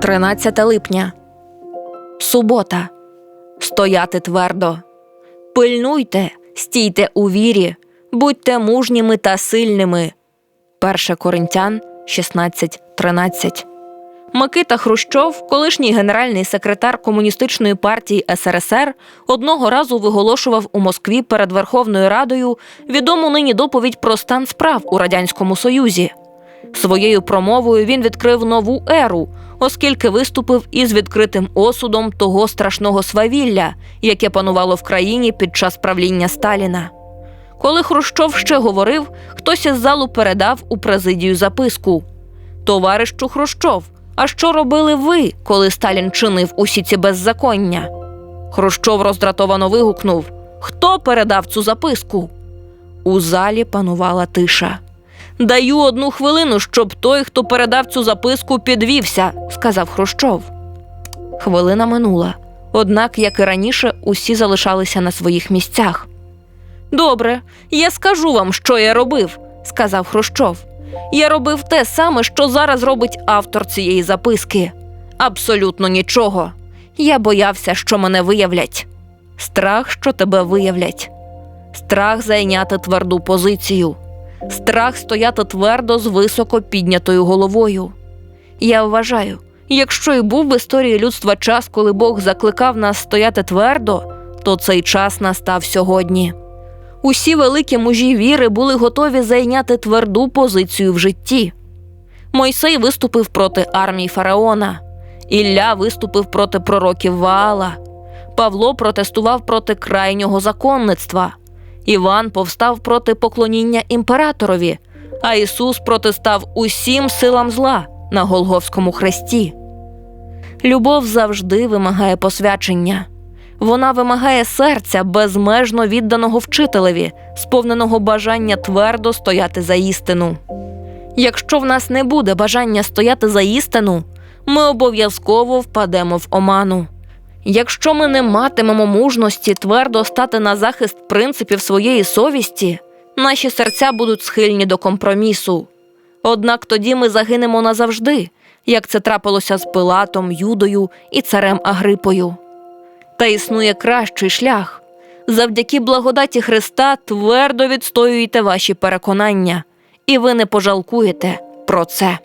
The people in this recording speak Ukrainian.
13 липня. Субота. Стояти твердо. Пильнуйте, стійте у вірі, будьте мужніми та сильними. 1 Коринтян 16.13. Микита Хрущов, колишній генеральний секретар Комуністичної партії СРСР, одного разу виголошував у Москві перед Верховною Радою відому нині доповідь про стан справ у Радянському Союзі. Своєю промовою він відкрив нову еру, оскільки виступив із відкритим осудом того страшного свавілля, яке панувало в країні під час правління Сталіна. Коли Хрущов ще говорив, хтось із залу передав у президію записку: Товаришу Хрущов, а що робили ви, коли Сталін чинив усі ці беззаконня? Хрущов роздратовано вигукнув: Хто передав цю записку? У залі панувала тиша. Даю одну хвилину, щоб той, хто передав цю записку, підвівся, сказав Хрущов. Хвилина минула. Однак, як і раніше, усі залишалися на своїх місцях. Добре, я скажу вам, що я робив, сказав Хрущов. Я робив те саме, що зараз робить автор цієї записки. Абсолютно нічого. Я боявся, що мене виявлять. Страх, що тебе виявлять. Страх зайняти тверду позицію. Страх стояти твердо з високо піднятою головою. Я вважаю, якщо і був в історії людства час, коли Бог закликав нас стояти твердо, то цей час настав сьогодні. Усі великі мужі віри були готові зайняти тверду позицію в житті. Мойсей виступив проти армії фараона, Ілля виступив проти пророків Ваала, Павло протестував проти крайнього законництва, Іван повстав проти поклоніння імператорові, а Ісус протистав усім силам зла на Голговському хресті. Любов завжди вимагає посвячення. Вона вимагає серця безмежно відданого вчителеві, сповненого бажання твердо стояти за істину. Якщо в нас не буде бажання стояти за істину, ми обов'язково впадемо в оману. Якщо ми не матимемо мужності твердо стати на захист принципів своєї совісті, наші серця будуть схильні до компромісу. Однак тоді ми загинемо назавжди, як це трапилося з Пилатом, Юдою і царем Агрипою. Та існує кращий шлях. Завдяки благодаті Христа твердо відстоюєте ваші переконання, і ви не пожалкуєте про це.